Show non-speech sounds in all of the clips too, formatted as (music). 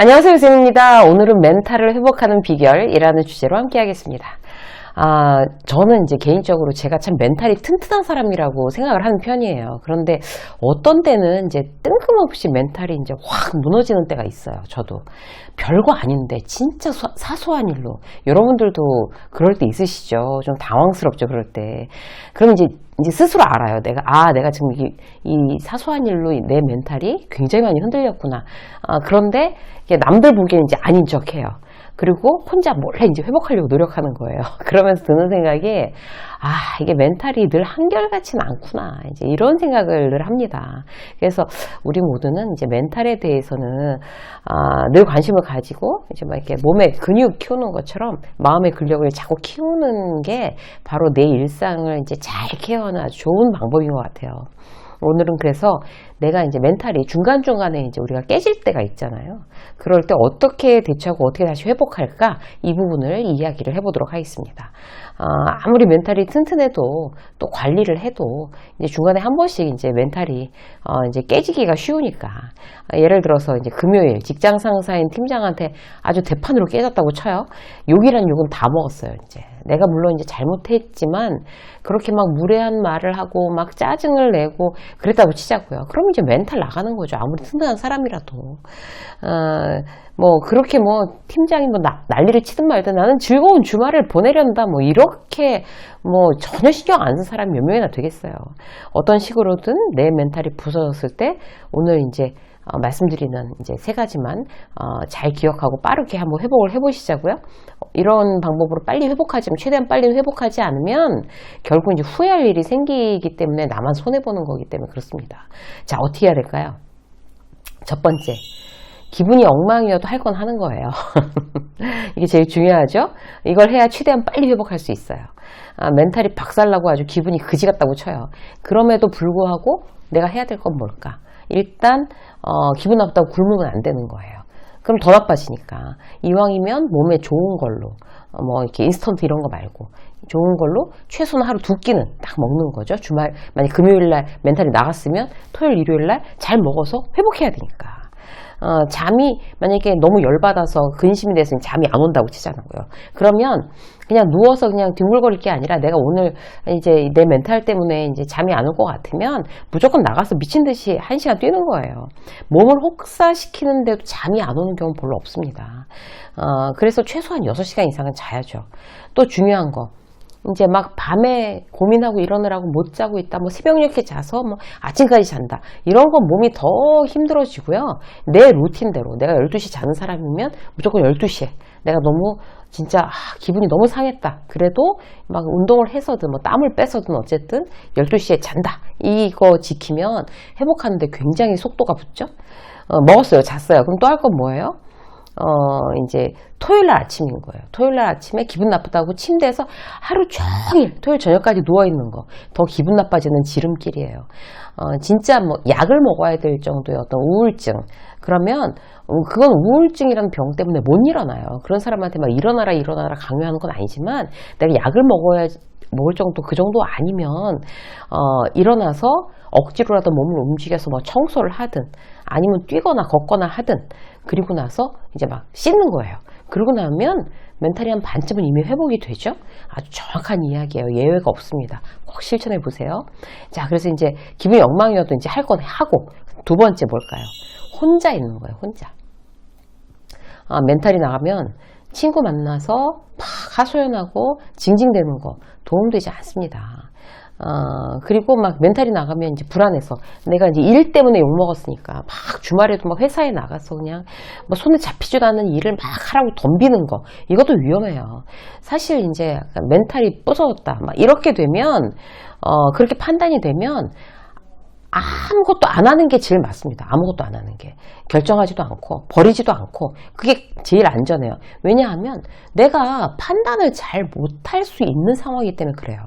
안녕하세요, 유쌤입니다. 오늘은 멘탈을 회복하는 비결이라는 주제로 함께 하겠습니다. 아, 저는 이제 개인적으로 제가 참 멘탈이 튼튼한 사람이라고 생각을 하는 편이에요. 그런데 어떤 때는 이제 뜬금없이 멘탈이 이제 확 무너지는 때가 있어요. 저도. 별거 아닌데, 진짜 소- 사소한 일로. 여러분들도 그럴 때 있으시죠? 좀 당황스럽죠, 그럴 때. 그럼 이제, 이제 스스로 알아요. 내가, 아, 내가 지금 이, 이 사소한 일로 내 멘탈이 굉장히 많이 흔들렸구나. 아, 그런데 이게 남들 보기에는 이제 아닌 척 해요. 그리고 혼자 몰래 이제 회복하려고 노력하는 거예요. (laughs) 그러면서 드는 생각이, 아, 이게 멘탈이 늘 한결같진 않구나. 이제 이런 생각을 늘 합니다. 그래서 우리 모두는 이제 멘탈에 대해서는, 아, 늘 관심을 가지고, 이제 막 이렇게 몸에 근육 키우는 것처럼 마음의 근력을 자꾸 키우는 게 바로 내 일상을 이제 잘 케어하는 아주 좋은 방법인 것 같아요. 오늘은 그래서 내가 이제 멘탈이 중간중간에 이제 우리가 깨질 때가 있잖아요. 그럴 때 어떻게 대처하고 어떻게 다시 회복할까? 이 부분을 이야기를 해보도록 하겠습니다. 아, 아무리 멘탈이 튼튼해도 또 관리를 해도 이제 중간에 한 번씩 이제 멘탈이 어, 이제 깨지기가 쉬우니까. 아, 예를 들어서 이제 금요일 직장 상사인 팀장한테 아주 대판으로 깨졌다고 쳐요. 욕이란 욕은 다 먹었어요, 이제. 내가 물론 이제 잘못했지만 그렇게 막 무례한 말을 하고 막 짜증을 내고 그랬다고 치자고요. 그럼 이제 멘탈 나가는 거죠. 아무리 튼튼한 사람이라도. 어, 뭐 그렇게 뭐 팀장이 뭐 나- 난리를 치든 말든 나는 즐거운 주말을 보내련다 뭐 이렇게 뭐 전혀 신경 안 쓴 사람이 몇 명이나 되겠어요. 어떤 식으로든 내 멘탈이 부서졌을 때 오늘 이제 어, 말씀드리는 이제 세 가지만 어, 잘 기억하고 빠르게 한번 회복을 해보시자고요. 어, 이런 방법으로 빨리 회복하지, 최대한 빨리 회복하지 않으면 결국 이제 후회할 일이 생기기 때문에 나만 손해 보는 거기 때문에 그렇습니다. 자 어떻게 해야 될까요? 첫 번째. 기분이 엉망이어도 할 건 하는 거예요. (laughs) 이게 제일 중요하죠? 이걸 해야 최대한 빨리 회복할 수 있어요. 아, 멘탈이 박살나고 아주 기분이 그지 같다고 쳐요. 그럼에도 불구하고 내가 해야 될 건 뭘까? 일단, 어, 기분 나쁘다고 굶으면 안 되는 거예요. 그럼 더 나빠지니까. 이왕이면 몸에 좋은 걸로, 어, 뭐, 이렇게 인스턴트 이런 거 말고, 좋은 걸로 최소한 하루 두 끼는 딱 먹는 거죠. 주말, 만약 금요일 날 멘탈이 나갔으면 토요일, 일요일 날 잘 먹어서 회복해야 되니까. 어, 잠이 만약에 너무 열받아서 근심이 돼서 잠이 안 온다고 치잖아요. 그러면 그냥 누워서 그냥 뒹굴거릴 게 아니라 내가 오늘 이제 내 멘탈 때문에 이제 잠이 안 올 것 같으면 무조건 나가서 미친 듯이 한 시간 뛰는 거예요. 몸을 혹사시키는데도 잠이 안 오는 경우 별로 없습니다. 어, 그래서 최소한 6시간 이상은 자야죠. 또 중요한 거. 이제 막 밤에 고민하고 일어나라고 못 자고 있다. 뭐 새벽 이렇게 자서 뭐 아침까지 잔다. 이런 건 몸이 더 힘들어지고요. 내 루틴대로 내가 12시 자는 사람이면 무조건 12시에 내가 너무 진짜 아, 기분이 너무 상했다. 그래도 막 운동을 해서든 뭐 땀을 빼서든 어쨌든 12시에 잔다. 이거 지키면 회복하는데 굉장히 속도가 붙죠. 어, 먹었어요. 잤어요. 그럼 또 할 건 뭐예요? 어, 이제 토요일 날 아침인 거예요. 토요일 날 아침에 기분 나쁘다고 침대에서 하루 종일 토요일 저녁까지 누워 있는 거. 더 기분 나빠지는 지름길이에요. 어, 진짜 뭐 약을 먹어야 될 정도의 어떤 우울증. 그러면 어, 그건 우울증이라는 병 때문에 못 일어나요. 그런 사람한테 막 일어나라 일어나라 강요하는 건 아니지만 내가 약을 먹어야 먹을 정도 그 정도 아니면 어, 일어나서 억지로라도 몸을 움직여서 뭐 청소를 하든 아니면 뛰거나 걷거나 하든 그리고 나서 이제 막 씻는 거예요. 그러고 나면 멘탈이 한 반쯤은 이미 회복이 되죠. 아주 정확한 이야기예요. 예외가 없습니다. 꼭 실천해 보세요. 자, 그래서 이제 기분이 엉망이어도 이제 할 건 하고 두 번째 뭘까요? 혼자 있는 거예요. 혼자. 아, 멘탈이 나가면 친구 만나서 막 하소연하고 징징대는 거 도움되지 않습니다. 어, 그리고 막 멘탈이 나가면 이제 불안해서 내가 이제 일 때문에 욕 먹었으니까 막 주말에도 막 회사에 나가서 그냥 뭐 손에 잡히지도 않는 일을 막 하라고 덤비는 거 이것도 위험해요. 사실 이제 멘탈이 부서졌다 막 이렇게 되면 어, 그렇게 판단이 되면 아무것도 안 하는 게 제일 맞습니다. 아무것도 안 하는 게. 결정하지도 않고, 버리지도 않고, 그게 제일 안전해요. 왜냐하면 내가 판단을 잘 못할 수 있는 상황이기 때문에 그래요.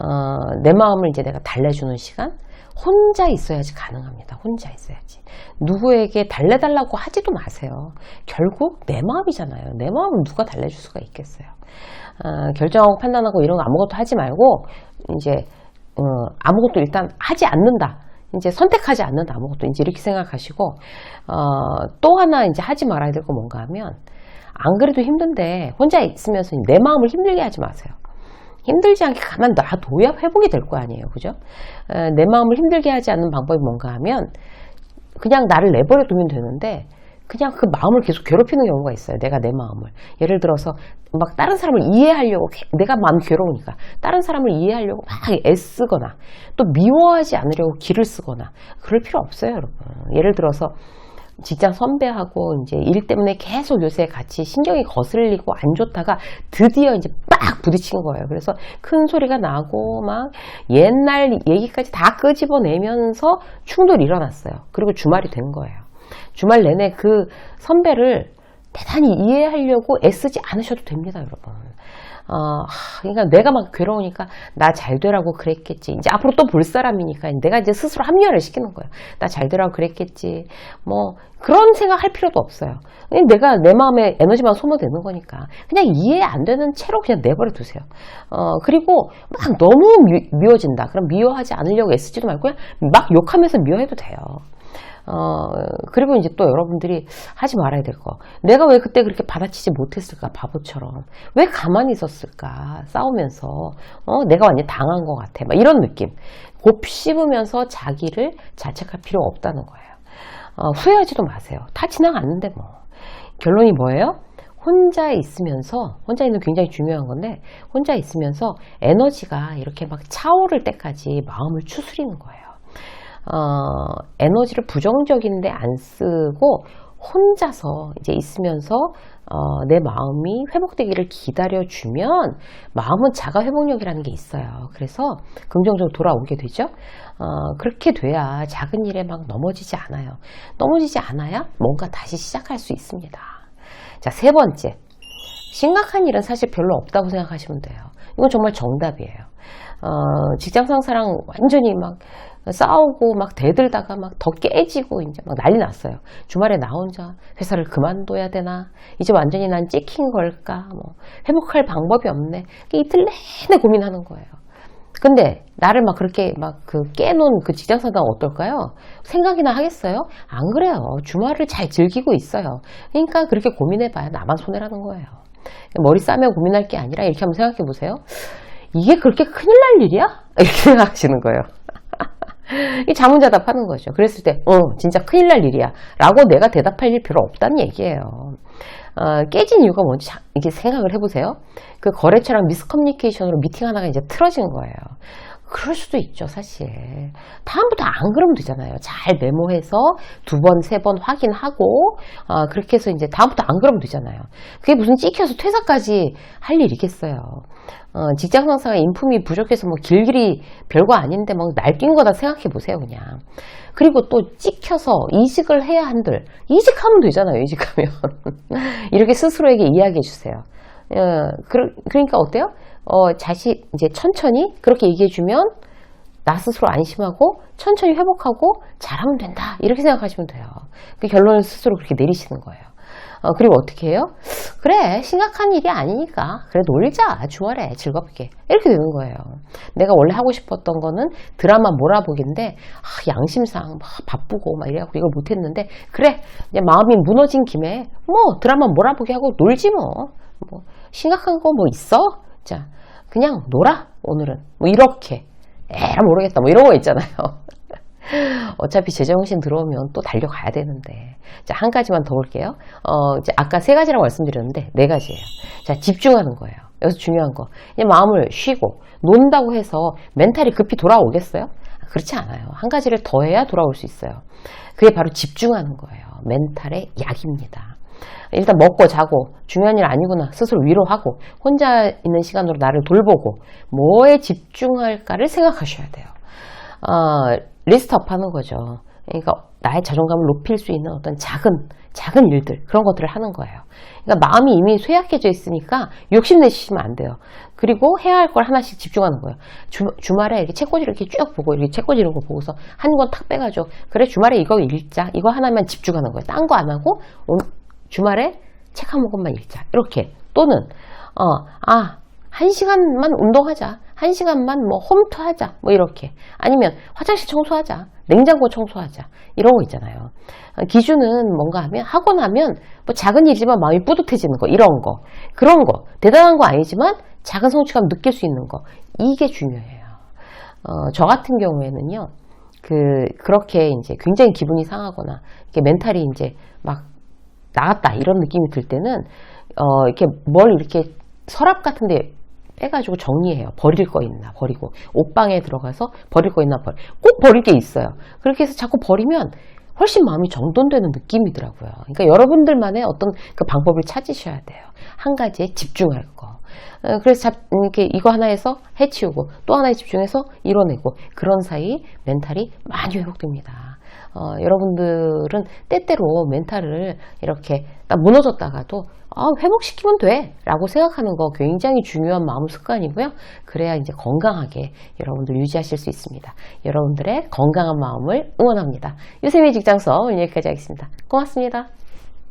어, 내 마음을 이제 내가 달래주는 시간? 혼자 있어야지 가능합니다. 혼자 있어야지. 누구에게 달래달라고 하지도 마세요. 결국 내 마음이잖아요. 내 마음은 누가 달래줄 수가 있겠어요. 어, 결정하고 판단하고 이런 거 아무것도 하지 말고, 이제, 어, 아무것도 일단 하지 않는다. 이제 선택하지 않는다 아무것도 이제 이렇게 생각하시고 어, 또 하나 이제 하지 말아야 될 거 뭔가 하면 안 그래도 힘든데 혼자 있으면서 내 마음을 힘들게 하지 마세요. 힘들지 않게 가만 놔둬야 회복이 될 거 아니에요. 그죠? 에, 내 마음을 힘들게 하지 않는 방법이 뭔가 하면 그냥 나를 내버려 두면 되는데 그냥 그 마음을 계속 괴롭히는 경우가 있어요. 내가 내 마음을. 예를 들어서 막 다른 사람을 이해하려고 개- 내가 마음이 괴로우니까 다른 사람을 이해하려고 막 애쓰거나 또 미워하지 않으려고 기를 쓰거나 그럴 필요 없어요, 여러분. 예를 들어서 직장 선배하고 이제 일 때문에 계속 요새 같이 신경이 거슬리고 안 좋다가 드디어 이제 빡 부딪힌 거예요. 그래서 큰 소리가 나고 막 옛날 얘기까지 다 끄집어내면서 충돌이 일어났어요. 그리고 주말이 된 거예요. 주말 내내 그 선배를 대단히 이해하려고 애쓰지 않으셔도 됩니다, 여러분. 어, 하, 그러니까 내가 막 괴로우니까 나 잘 되라고 그랬겠지. 이제 앞으로 또 볼 사람이니까 내가 이제 스스로 합리화를 시키는 거예요. 나 잘 되라고 그랬겠지. 뭐 그런 생각 할 필요도 없어요. 내가 내 마음에 에너지만 소모되는 거니까 그냥 이해 안 되는 채로 그냥 내버려 두세요. 어, 그리고 막 너무 미, 미워진다. 그럼 미워하지 않으려고 애쓰지도 말고 그냥 막 욕하면서 미워해도 돼요. 어, 그리고 이제 또 여러분들이 하지 말아야 될 거. 내가 왜 그때 그렇게 받아치지 못했을까, 바보처럼. 왜 가만히 있었을까, 싸우면서. 어, 내가 완전 당한 것 같아. 막 이런 느낌. 곱씹으면서 자기를 자책할 필요 없다는 거예요. 어, 후회하지도 마세요. 다 지나갔는데 뭐. 결론이 뭐예요? 혼자 있으면서, 혼자 있는 게 굉장히 중요한 건데, 혼자 있으면서 에너지가 이렇게 막 차오를 때까지 마음을 추스리는 거예요. 어, 에너지를 부정적인데 안 쓰고 혼자서 이제 있으면서 어, 내 마음이 회복되기를 기다려주면 마음은 자가 회복력이라는 게 있어요. 그래서 긍정적으로 돌아오게 되죠. 어, 그렇게 돼야 작은 일에 막 넘어지지 않아요. 넘어지지 않아야 뭔가 다시 시작할 수 있습니다. 자, 세 번째. 심각한 일은 사실 별로 없다고 생각하시면 돼요. 이건 정말 정답이에요. 어, 직장 상사랑 완전히 막 싸우고 막 대들다가 막 더 깨지고 이제 막 난리 났어요. 주말에 나 혼자 회사를 그만둬야 되나? 이제 완전히 난 찍힌 걸까? 뭐 회복할 방법이 없네. 이틀 내내 고민하는 거예요. 근데 나를 막 그렇게 막 그 깨놓은 그 직장 상사가 어떨까요? 생각이나 하겠어요? 안 그래요. 주말을 잘 즐기고 있어요. 그러니까 그렇게 고민해봐야 나만 손해라는 거예요. 머리 싸며 고민할 게 아니라 이렇게 한번 생각해 보세요. 이게 그렇게 큰일 날 일이야? (laughs) 이렇게 생각하시는 거예요. (laughs) 이 자문자답 하는 거죠. 그랬을 때, 어, 진짜 큰일 날 일이야. 라고 내가 대답할 일 별로 없다는 얘기예요. 어, 깨진 이유가 뭔지 자- 이렇게 생각을 해보세요. 그 거래처랑 미스커뮤니케이션으로 미팅 하나가 이제 틀어진 거예요. 그럴 수도 있죠, 사실. 다음부터 안 그러면 되잖아요. 잘 메모해서 두 번, 세 번 확인하고, 어, 그렇게 해서 이제 다음부터 안 그러면 되잖아요. 그게 무슨 찍혀서 퇴사까지 할 일이겠어요. 어, 직장 상사가 인품이 부족해서 뭐 길길이 별거 아닌데 막 날뛴 거다 생각해 보세요, 그냥. 그리고 또 찍혀서 이직을 해야 한들, 이직하면 되잖아요, 이직하면. (laughs) 이렇게 스스로에게 이야기해 주세요. 어, 그러, 그러니까 어때요? 어, 자식, 이제 천천히 그렇게 얘기해 주면 나 스스로 안심하고 천천히 회복하고 잘하면 된다. 이렇게 생각하시면 돼요. 그 결론을 스스로 그렇게 내리시는 거예요. 어, 그리고 어떻게 해요? 그래, 심각한 일이 아니니까. 그래, 놀자. 주말에 즐겁게. 이렇게 되는 거예요. 내가 원래 하고 싶었던 거는 드라마 몰아보기인데, 아, 양심상 막 바쁘고 막 이래갖고 이걸 못했는데, 그래, 마음이 무너진 김에, 뭐, 드라마 몰아보기 하고 놀지 뭐. 뭐, 심각한 거 뭐 있어? 자, 그냥 놀아, 오늘은. 뭐, 이렇게. 에라, 모르겠다. 뭐, 이런 거 있잖아요. (laughs) 어차피 제정신 들어오면 또 달려가야 되는데. 자, 한 가지만 더 볼게요. 어, 이제 아까 세 가지라고 말씀드렸는데, 네 가지예요. 자, 집중하는 거예요. 여기서 중요한 거. 그냥 마음을 쉬고, 논다고 해서 멘탈이 급히 돌아오겠어요? 그렇지 않아요. 한 가지를 더 해야 돌아올 수 있어요. 그게 바로 집중하는 거예요. 멘탈의 약입니다. 일단 먹고 자고 중요한 일 아니구나 스스로 위로하고 혼자 있는 시간으로 나를 돌보고 뭐에 집중할까를 생각하셔야 돼요. 어, 리스트업 하는 거죠. 그러니까 나의 자존감을 높일 수 있는 어떤 작은 작은 일들 그런 것들을 하는 거예요. 그러니까 마음이 이미 쇠약해져 있으니까 욕심내시면 안 돼요. 그리고 해야 할 걸 하나씩 집중하는 거예요. 주, 주말에 이렇게 책꽂이를 이렇게 쭉 보고 이렇게 책꽂이 이런 거 보고서 한 권 탁 빼가지고 그래 주말에 이거 읽자 이거 하나만 집중하는 거예요. 딴 거 안 하고 주말에 책한 권만 읽자 이렇게 또는 어 아 한 시간만 운동하자. 한 시간만 뭐 홈트 하자. 뭐 이렇게. 아니면 화장실 청소하자. 냉장고 청소하자. 이런 거 있잖아요. 어, 기준은 뭔가 하면, 하고 나면 뭐 작은 일이지만 마음이 뿌듯해지는 거. 이런 거. 그런 거. 대단한 거 아니지만 작은 성취감 느낄 수 있는 거. 이게 중요해요. 어, 저 같은 경우에는요. 그, 그렇게 이제 굉장히 기분이 상하거나, 이렇게 멘탈이 이제 막 나갔다. 이런 느낌이 들 때는, 어, 이렇게 뭘 이렇게 서랍 같은데 빼가지고 정리해요. 버릴 거 있나 버리고 옷방에 들어가서 버릴 거 있나 버리. 꼭 버릴 게 있어요. 그렇게 해서 자꾸 버리면 훨씬 마음이 정돈되는 느낌이더라고요. 그러니까 여러분들만의 어떤 그 방법을 찾으셔야 돼요. 한 가지에 집중할 거. 어, 그래서 잡, 이렇게 이거 하나에서 해치우고 또 하나에 집중해서 이뤄내고 그런 사이 멘탈이 많이 회복됩니다. 어, 여러분들은 때때로 멘탈을 이렇게 딱 무너졌다가도 아, 회복시키면 돼 라고 생각하는 거 굉장히 중요한 마음 습관이고요. 그래야 이제 건강하게 여러분들 유지하실 수 있습니다. 여러분들의 건강한 마음을 응원합니다. 유세미 직장서 오늘 여기까지 하겠습니다. 고맙습니다.